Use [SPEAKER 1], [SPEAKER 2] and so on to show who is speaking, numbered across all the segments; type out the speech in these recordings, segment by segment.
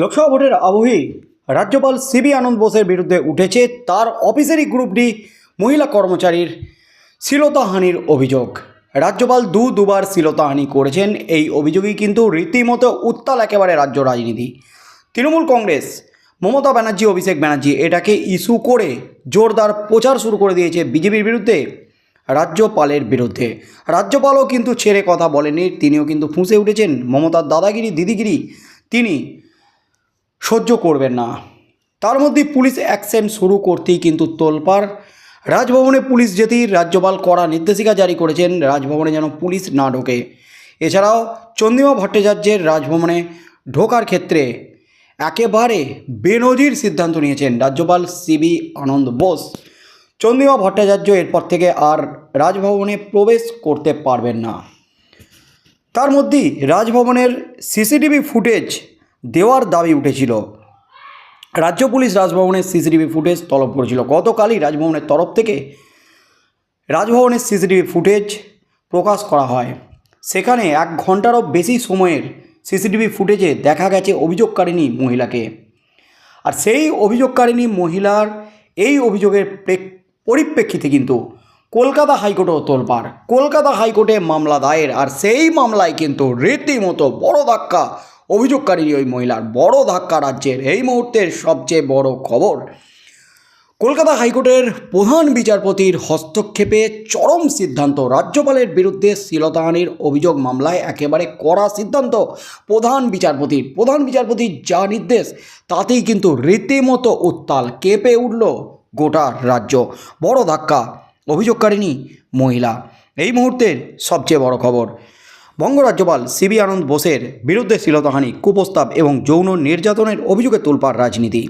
[SPEAKER 1] লোকসভা ভোটের আবহেই রাজ্যপাল সিবি আনন্দ বোসের বিরুদ্ধে উঠেছে তার অফিসেরই গ্রুপটি মহিলা কর্মচারীর শ্লীলতাহানির অভিযোগ। রাজ্যপাল দু দুবার শ্লীলতাহানি করেছেন, এই অভিযোগই কিন্তু রীতিমতো উত্তাল একেবারে রাজ্য রাজনীতি। তৃণমূল কংগ্রেস, মমতা ব্যানার্জি, অভিষেক ব্যানার্জি এটাকে ইস্যু করে জোরদার প্রচার শুরু করে দিয়েছে বিজেপির বিরুদ্ধে, রাজ্যপালের বিরুদ্ধে। রাজ্যপালও কিন্তু ছেড়ে কথা বলেনি তিনিও কিন্তু ফুঁসে উঠেছেন। মমতার দাদাগিরি, দিদিগিরি, তিনি সহ্য করবেন না। তার মধ্যে পুলিশ অ্যাকশন শুরু করতেই কিন্তু তোলপাড়। রাজভবনে পুলিশ যেতেই রাজ্যপাল কড়া নির্দেশিকা জারি করেছেন, রাজভবনে যেন পুলিশ না ঢোকে। এছাড়াও চন্দ্রিমা ভট্টাচার্যের রাজভবনে ঢোকার ক্ষেত্রে একেবারে বেনজির সিদ্ধান্ত নিয়েছেন রাজ্যপাল সিবি আনন্দ বোস। চন্দ্রিমা ভট্টাচার্য এরপর থেকে আর রাজভবনে প্রবেশ করতে পারবেন না। তার মধ্যেই রাজভবনের সিসিটিভি ফুটেজ দেওয়ার দাবি উঠেছিল। রাজ্য পুলিশ রাজভবনের সিসিটিভি ফুটেজ তলব করেছিল। গতকালই রাজভবনের তরফ থেকে রাজভবনের সিসিটিভি ফুটেজ প্রকাশ করা হয়। সেখানে এক ঘন্টারও বেশি সময়ের সিসিটিভি ফুটেজে দেখা গেছে অভিযোগকারিণী মহিলাকে। আর সেই অভিযোগকারিণী মহিলার এই অভিযোগের পরিপ্রেক্ষিতে কিন্তু কলকাতা হাইকোর্টও তোলপাড়। কলকাতা হাইকোর্টে মামলা দায়ের, আর সেই মামলায় কিন্তু রীতিমতো বড় ধাক্কা অভিযোগকারিণী ওই মহিলার বড় ধাক্কা রাজ্যের এই মুহূর্তের সবচেয়ে বড় খবর। কলকাতা হাইকোর্টের প্রধান বিচারপতির হস্তক্ষেপে চরম সিদ্ধান্ত। রাজ্যপালের বিরুদ্ধে শ্লীলতাহানির অভিযোগ মামলায় একেবারে কড়া সিদ্ধান্ত প্রধান বিচারপতির। প্রধান বিচারপতির যা নির্দেশ, তাতেই কিন্তু রীতিমতো উত্তাল কেঁপে উঠল গোটা রাজ্য। বড় ধাক্কা, অভিযোগকারিণী মহিলা। এই মুহূর্তের সবচেয়ে বড় খবর। বঙ্গ রাজ্যপাল সিবি আনন্দ বোসের বিরুদ্ধে শ্লীলতাহানি, কুপ্রস্তাব এবং যৌন নির্যাতনের অভিযোগে তোলপাড় রাজনীতি।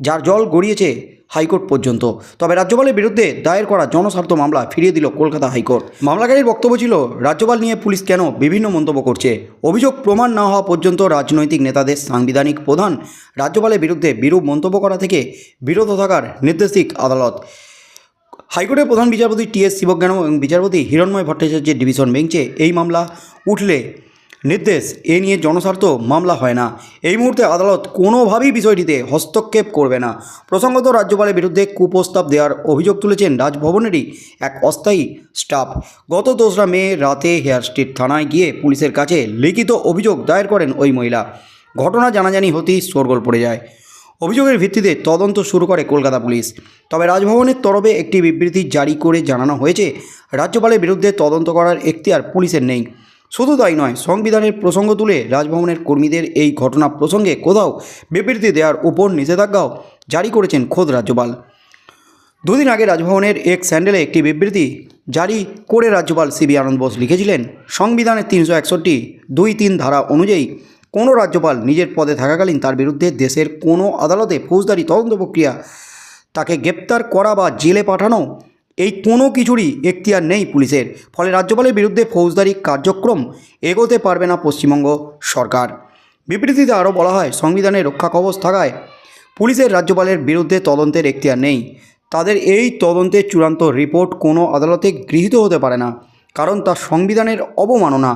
[SPEAKER 1] যার জল গড়িয়েছে হাইকোর্ট পর্যন্ত। তবে রাজ্যপালের বিরুদ্ধে দায়ের করা জনস্বার্থ মামলা ফিরিয়ে দিল কলকাতা হাইকোর্ট। মামলাকারীর বক্তব্য ছিল, রাজ্যপাল নিয়ে পুলিশ কেন বিভিন্ন মন্তব্য করছে? অভিযোগ প্রমাণ না হওয়া পর্যন্ত রাজনৈতিক নেতাদের সাংবিধানিক প্রধান রাজ্যপালের বিরুদ্ধে বিরূপ মন্তব্য করা থেকে বিরত থাকার নির্দেশিক আদালত। হাইকোর্টের প্রধান বিচারপতি টি এস শিবজ্ঞান এবং বিচারপতি হিরণময় ভট্টাচার্যের ডিভিশন বেঞ্চে এই মামলা উঠলে নির্দেশ এ নিয়ে জনস্বার্থ মামলা হয় না। এই মুহূর্তে আদালত কোনোভাবেই বিষয়টিতে হস্তক্ষেপ করবে না। প্রসঙ্গত রাজ্যপালের বিরুদ্ধে কুপ্রস্তাব দেওয়ার অভিযোগ তুলেছেন রাজভবনেরই এক অস্থায়ী স্টাফ। গত দোসরা মে রাতে হেয়ার স্ট্রিট থানায় গিয়ে পুলিশের কাছে লিখিত অভিযোগ দায়ের করেন ওই মহিলা। ঘটনা জানাজানি হতেই শোরগোল পড়ে যায়। অভিযোগের ভিত্তিতে তদন্ত শুরু করে কলকাতা পুলিশ। তবে রাজভবনের তরফে একটি বিবৃতি জারি করে জানানো হয়েছে, রাজ্যপালের বিরুদ্ধে তদন্ত করার এখতিয়ার পুলিশের নেই। শুধু তাই নয়, সংবিধানের প্রসঙ্গ তুলে রাজভবনের কর্মীদের এই ঘটনা প্রসঙ্গে কোথাও বিবৃতি দেওয়ার উপর নিষেধাজ্ঞাও জারি করেছেন খোদ রাজ্যপাল। দুদিন আগে রাজভবনের এক স্যান্ডেলে একটি বিবৃতি জারি করে রাজ্যপাল সিবি আনন্দ বোস লিখেছিলেন, সংবিধানের তিনশো একষট্টি দুই তিন ধারা অনুযায়ী কোনো রাজ্যপাল নিজের পদে থাকাকালীন তার বিরুদ্ধে দেশের কোনো আদালতে ফৌজদারি তদন্ত প্রক্রিয়া তাকে গ্রেপ্তার করা বা জেলে পাঠানো, এই কোনো কিছুরই এখতিয়ার নেই পুলিশের। ফলে রাজ্যপালের বিরুদ্ধে ফৌজদারি কার্যক্রম এগোতে পারবে না পশ্চিমবঙ্গ সরকার। বিবৃতিতে আরও বলা হয়, সংবিধানে রক্ষা কবচ থাকায় পুলিশের রাজ্যপালের বিরুদ্ধে তদন্তের এখতিয়ার নেই। তাদের এই তদন্তের চূড়ান্ত রিপোর্ট কোনো আদালতে গৃহীত হতে পারে না, কারণ তা সংবিধানের অবমাননা।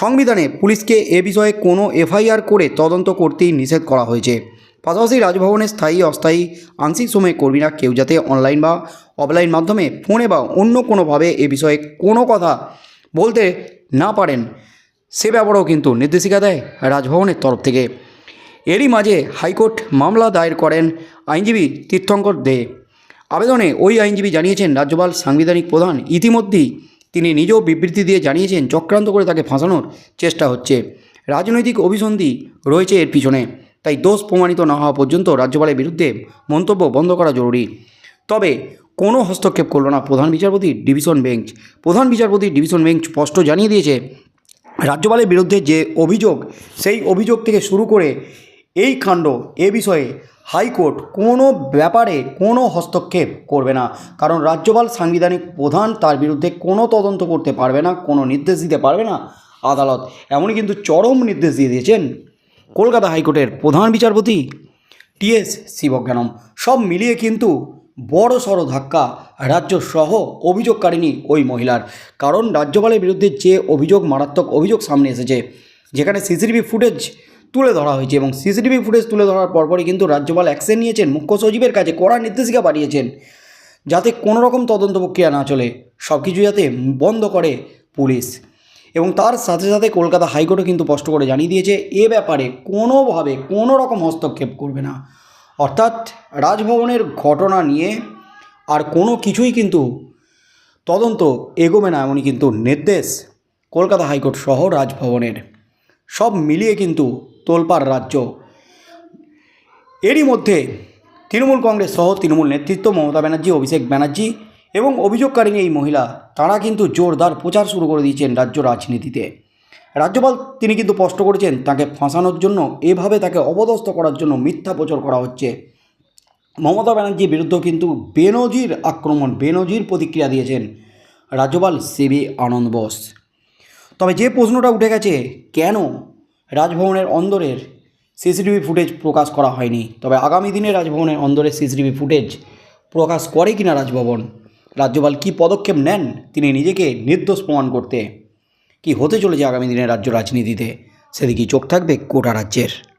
[SPEAKER 1] সংবিধানে পুলিশকে এ বিষয়ে কোনো এফআইআর করে তদন্ত করতেই নিষেধ করা হয়েছে। পাশাপাশি রাজভবনের স্থায়ী, অস্থায়ী আংশিক সময়ে কর্মীরা কেউ যাতে অনলাইন বা অফলাইন মাধ্যমে ফোনে বা অন্য কোনোভাবে এ বিষয়ে কোনো কথা বলতে না পারেন, সে ব্যাপারেও কিন্তু নির্দেশিকা দেয় রাজভবনের তরফ থেকে। এরই মাঝে হাইকোর্ট মামলা দায়ের করেন আইনজীবী তীর্থঙ্কর দে। আবেদনে ওই আইনজীবী জানিয়েছেন, রাজ্যপাল, সাংবিধানিক প্রধান ইতিমধ্যেই তিনি নিজেও বিবৃতি দিয়ে জানিয়েছেন, চক্রান্ত করে তাকে ফাঁসানোর চেষ্টা হচ্ছে। রাজনৈতিক অভিসন্ধি রয়েছে এর পিছনে, তাই দোষ প্রমাণিত না হওয়া পর্যন্ত রাজ্যপালের বিরুদ্ধে মন্তব্য বন্ধ করা জরুরি। তবে কোনো হস্তক্ষেপ করল না প্রধান বিচারপতি ডিভিশন বেঞ্চ। প্রধান বিচারপতি ডিভিশন বেঞ্চ স্পষ্ট জানিয়ে দিয়েছে, রাজ্যপালের বিরুদ্ধে যে অভিযোগ, সেই অভিযোগ থেকে শুরু করে এই কাণ্ড এ বিষয়ে হাইকোর্ট কোনো ব্যাপারে কোনো হস্তক্ষেপ করবে না। কারণ রাজ্যপাল সাংবিধানিক প্রধান তার বিরুদ্ধে কোনো তদন্ত করতে পারবে না, কোনো নির্দেশ দিতে পারবে না আদালত। এমনই কিন্তু চরম নির্দেশ দিয়ে দিয়েছেন কলকাতা হাইকোর্টের প্রধান বিচারপতি টিএস শিবজ্ঞানম। সব মিলিয়ে কিন্তু বড় সড় ধাক্কা রাজ্য সহ অভিযোগকারিনী ওই মহিলার। কারণ রাজ্যপালের বিরুদ্ধে যে অভিযোগ, মারাত্মক অভিযোগ সামনে এসেছে, যেখানে সিসিটিভি ফুটেজ তুলে ধরা হয়েছে এবং সিসিটিভি ফুটেজ তুলে ধরার পরপরই কিন্তু রাজ্যপাল অ্যাকশন নিয়েছেন, মুখ্য সচিবের কাছে কড়া নির্দেশিকা পাঠিয়েছেন যাতে কোনো রকম তদন্ত প্রক্রিয়া না চলে সব কিছু যাতে বন্ধ করে পুলিশ। এবং তার সাথে সাথে কলকাতা হাইকোর্টও কিন্তু স্পষ্ট করে জানিয়ে দিয়েছে, এ ব্যাপারে কোনোভাবে কোনো রকম হস্তক্ষেপ করবে না। অর্থাৎ রাজভবনের ঘটনা নিয়ে আর কোনো কিছুই কিন্তু তদন্ত এগোবে না এমনই কিন্তু নির্দেশ কলকাতা হাইকোর্ট সহ রাজভবনের। সব মিলিয়ে কিন্তু তোলপাড় রাজ্য। এরই মধ্যে তৃণমূল কংগ্রেস সহ তৃণমূল নেতৃত্ব মমতা ব্যানার্জি, অভিষেক ব্যানার্জি এবং অভিযোগকারিনী এই মহিলা, তারা কিন্তু জোরদার প্রচার শুরু করে দিয়েছেন রাজ্য রাজনীতিতে। রাজ্যপাল তিনি কিন্তু স্পষ্ট করেছেন, তাকে ফাঁসানোর জন্য, এভাবে তাকে অপদস্থ করার জন্য মিথ্যা প্রচার করা হচ্ছে। মমতা ব্যানার্জির বিরুদ্ধেও কিন্তু বেনজির আক্রমণ, বেনজির প্রতিক্রিয়া দিয়েছেন রাজ্যপাল সিবি আনন্দ বোস। তবে যে প্রশ্নটা উঠে গেছে, কেন রাজভবনের অন্দরের সিসিটিভি ফুটেজ প্রকাশ করা হয়নি। তবে আগামী দিনে রাজভবনের অন্দরের সিসিটিভি ফুটেজ প্রকাশ করে কিনা রাজভবন, রাজ্যপাল কী পদক্ষেপ নেন তিনি নিজেকে নির্দোষ প্রমাণ করতে? কি হতে চলেছে আগামী দিনে রাজ্য রাজনীতিতে? সেদিকেই চোখ থাকবে কোটা রাজ্যের।